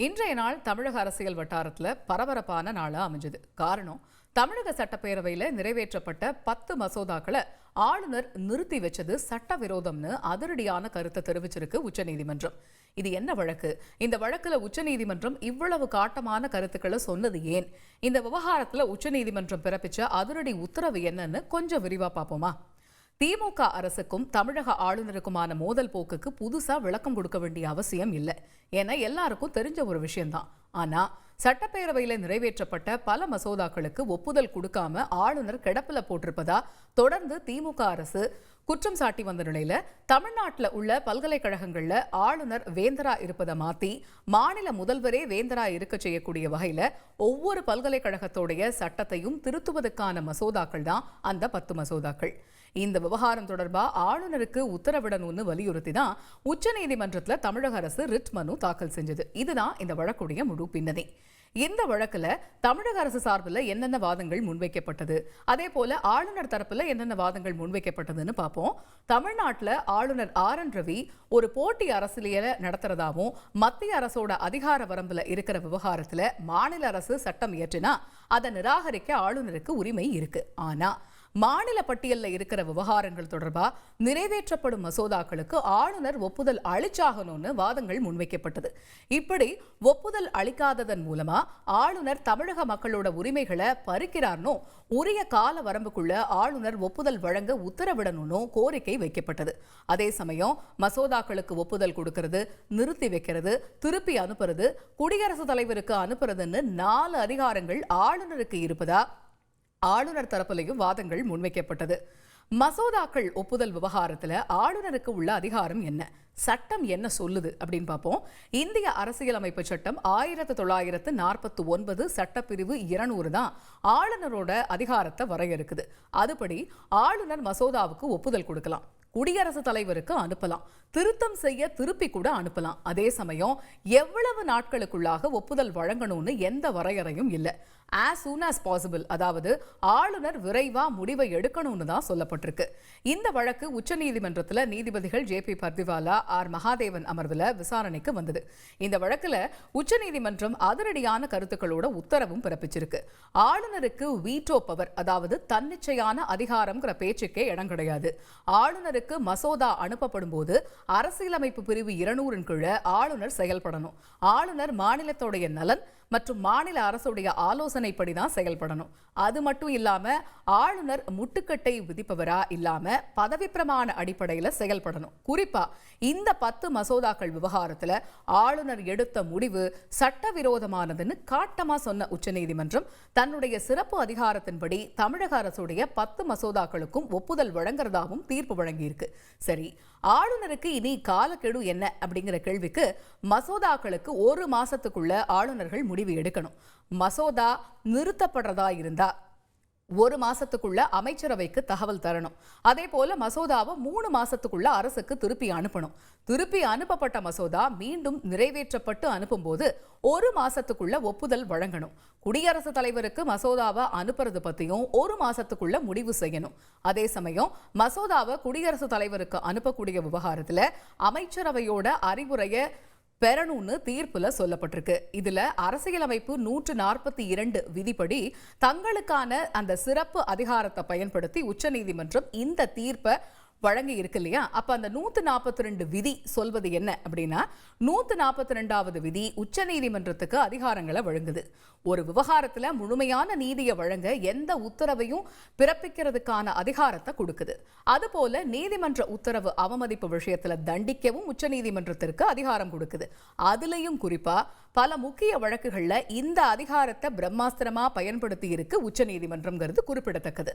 இன்றைய நாள் தமிழக அரசியல் வட்டாரத்துல பரபரப்பான நாளா அமைஞ்சது. காரணம் தமிழக சட்டப்பேரவையில நிறைவேற்றப்பட்ட பத்து மசோதாக்களை ஆளுநர் நிறுத்தி வச்சது சட்டவிரோதம்னு அதிரடியான கருத்தை தெரிவிச்சிருக்கு உச்சநீதிமன்றம். இது என்ன வழக்கு? இந்த வழக்குல உச்சநீதிமன்றம் இவ்வளவு காட்டமான கருத்துக்களை சொன்னது ஏன்? இந்த விவகாரத்துல உச்சநீதிமன்றம் பிறப்பிச்ச அதிரடி உத்தரவு என்னன்னு கொஞ்சம் விரிவா பார்ப்போமா? திமுக அரசுக்கும் தமிழக ஆளுநருக்குமான மோதல் போக்குக்கு புதுசா விளக்கம் கொடுக்க வேண்டிய அவசியம் இல்லை. ஏன்னா எல்லாருக்கும் தெரிஞ்ச ஒரு விஷயம்தான். ஆனா சட்டப்பேரவையில் நிறைவேற்றப்பட்ட பல மசோதாக்களுக்கு ஒப்புதல் கொடுக்காம ஆளுநர் கிடப்பில் போட்டிருப்பதா தொடர்ந்து திமுக அரசு குற்றம் சாட்டி வந்த நிலையில தமிழ்நாட்டுல உள்ள பல்கலைக்கழகங்கள்ல ஆளுநர் வேந்தரா இருப்பதை மாத்தி மாநில முதல்வரே வேந்தரா இருக்க செய்யக்கூடிய வகையில ஒவ்வொரு பல்கலைக்கழகத்தோடைய சட்டத்தையும் திருத்துவதற்கான மசோதாக்கள் தான் அந்த பத்து மசோதாக்கள். இந்த விவகாரம் தொடர்பா ஆளுநருக்கு உத்தரவிடணும்னு வலியுறுத்தி தான் உச்சநீதிமன்றத்துல தமிழக அரசு ரிட் மனு தாக்கல் செஞ்சது. இதுதான் இந்த வழக்குடைய முழு பின்னணி. இந்த வழக்குல தமிழக அரசு சார்பில் என்னென்ன வாதங்கள் முன்வைக்கப்பட்டது? அதே போல ஆளுநர் தரப்புல என்னென்ன வாதங்கள் முன்வைக்கப்பட்டதுன்னு பார்ப்போம் தமிழ்நாட்டுல ஆளுநர் ஆர் என் ரவி ஒரு போட்டி அரசியலை நடத்துறதாவும் மத்திய அரசோட அதிகார வரம்புல இருக்கிற விவகாரத்துல மாநில அரசு சட்டம் இயற்றினா அதை நிராகரிக்க ஆளுநருக்கு உரிமை இருக்கு. ஆனா மாநில பட்டியலில் இருக்கிற விவகாரங்கள் தொடர்பா நிறைவேற்றப்படும் மசோதாக்களுக்கு ஆளுநர் ஒப்புதல் அளிச்சாகணும்னு வாதங்கள் முன்வைக்கப்பட்டது. இப்படி ஒப்புதல் அளிக்காததன் மூலமா ஆளுநர் தமிழக மக்களோட உரிமைகளை பறிக்கிறார்னோ உரிய கால வரம்புக்குள்ள ஆளுநர் ஒப்புதல் வழங்க உத்தரவிடணும்னு கோரிக்கை வைக்கப்பட்டது. அதே சமயம் மசோதாக்களுக்கு ஒப்புதல் கொடுக்கிறது நிறுத்தி வைக்கிறது திருப்பி அனுப்புறது குடியரசுத் தலைவருக்கு அனுப்புறதுன்னு நாலு அதிகாரங்கள் ஆளுநருக்கு இருப்பதா ஆளுநர் தரப்பிலையும் வாதங்கள் முன்வைக்கப்பட்டது. மசோதாக்கள் ஒப்புதல் விவகாரத்துல ஆளுநருக்கு உள்ள அதிகாரம் என்ன? சட்டம் என்ன சொல்லுது அப்படின்னு பார்ப்போம். இந்திய அரசியலமைப்பு சட்டம் ஆயிரத்து தொள்ளாயிரத்து நாற்பத்தி ஒன்பது சட்டப்பிரிவு இருநூறு தான் ஆளுநரோட அதிகாரத்தை வரையறுக்குது. அதுபடி ஆளுநர் மசோதாவுக்கு ஒப்புதல் கொடுக்கலாம். குடியரசுத் தலைவருக்கு அனுப்பலாம். திருத்தம் செய்ய திருப்பி கூட அனுப்பலாம். அதே சமயம் எவ்வளவு நாட்களுக்குள்ளாக ஒப்புதல் வழங்கணும்னு எந்த வரையறையும் இல்லை. ஆஸ் சூன் ஆஸ் பாசிபிள் அதாவது ஆளுநர் விரைவா முடிவை எடுக்கணும்னு தான் சொல்லப்பட்டிருக்கு. இந்த வழக்கு உச்சநீதிமன்றத்தில் நீதிபதிகள் J B Pardiwala R Mahadevan அமர்வில் விசாரணைக்கு வந்தது. இந்த வழக்குல உச்சநீதிமன்றம் அதிரடியான கருத்துக்களோட உத்தரவும் பிறப்பிச்சிருக்கு. ஆளுநருக்கு வீட்டோ பவர் அதாவது தன்னிச்சையான அதிகாரம்ங்கிற பேச்சுக்கே இடம் கிடையாது. ஆளுநருக்கு மசோதா அனுப்பப்படும் போது அரசியலமைப்பு பிரிவு இருநூறின் கீழே ஆளுநர் செயல்படணும். ஆளுநர் மாநிலத்துடைய நலன் மற்றும் மாநில அரசுடைய ஆலோசனைப்படி தான் செயல்படணும். அது மட்டும் இல்லாம ஆளுநர் முட்டுக்கட்டை விதிப்பவரா இல்லாம பதவி பிரமாண அடிப்படையில செயல்படணும். குறிப்பா இந்த பத்து மசோதாக்கள் விவகாரத்துல ஆளுநர் எடுத்த முடிவு சட்டவிரோதமானதுன்னு காட்டமா சொன்ன உச்சநீதிமன்றம் தன்னுடைய சிறப்பு அதிகாரத்தின்படி தமிழக அரசுடைய பத்து மசோதாக்களுக்கும் ஒப்புதல் வழங்குறதாகவும் தீர்ப்பு வழங்கியிருக்கு. சரி ஆளுநருக்கு இனி காலக்கெடு என்ன அப்படிங்கிற கேள்விக்கு மசோதாக்களுக்கு ஒரு மாசத்துக்குள்ள ஆளுநர்கள் முடிவு எடுக்கணும். மசோதா நிறுத்தப்படுறதா இருந்தா ஒரு மாசத்துக்குள்ள அமைச்சரவைக்கு தகவல் தரணும். அதே போல மசோதாவை மூணு மாசத்துக்குள்ள அரசுக்கு திருப்பி அனுப்பணும். திருப்பி அனுப்பப்பட்ட மசோதா மீண்டும் நிறைவேற்றப்பட்டு அனுப்பும்போது ஒரு மாசத்துக்குள்ள ஒப்புதல் வழங்கணும். குடியரசுத் தலைவருக்கு மசோதாவை அனுப்புறது பத்தியும் ஒரு மாசத்துக்குள்ள முடிவு செய்யணும். அதே சமயம் மசோதாவை குடியரசுத் தலைவருக்கு அனுப்பக்கூடிய விவகாரத்துல அமைச்சரவையோட அறிவுரையை பெறணும்னு தீர்ப்புல சொல்லப்பட்டிருக்கு. இதுல அரசியலமைப்பு நூற்று நாற்பத்தி இரண்டு விதிப்படி தங்களுக்கான அந்த சிறப்பு அதிகாரத்தை பயன்படுத்தி உச்சநீதிமன்றம் இந்த தீர்ப்பை வழங்கி இருக்கு இல்லையா? அப்ப அந்த நூத்து நாற்பத்தி ரெண்டு விதி சொல்வது என்ன அப்படின்னா நூத்து நாற்பத்தி ரெண்டாவது விதி உச்சநீதிமன்றத்துக்கு அதிகாரங்களை வழங்குது. ஒரு விவகாரத்துல முழுமையான நீதியை வழங்க எந்த உத்தரவையும் பிறப்பிக்கிறதுக்கான அதிகாரத்தை கொடுக்குது. அதுபோல நீதிமன்ற உத்தரவு அவமதிப்பு விஷயத்துல தண்டிக்கவும் உச்சநீதிமன்றத்திற்கு அதிகாரம் கொடுக்குது. அதுலயும் குறிப்பா பல முக்கிய வழக்குகள்ல இந்த அதிகாரத்தை பிரம்மாஸ்திரமா பயன்படுத்தி இருக்கு உச்சநீதிமன்றம்ங்கிறது குறிப்பிடத்தக்கது.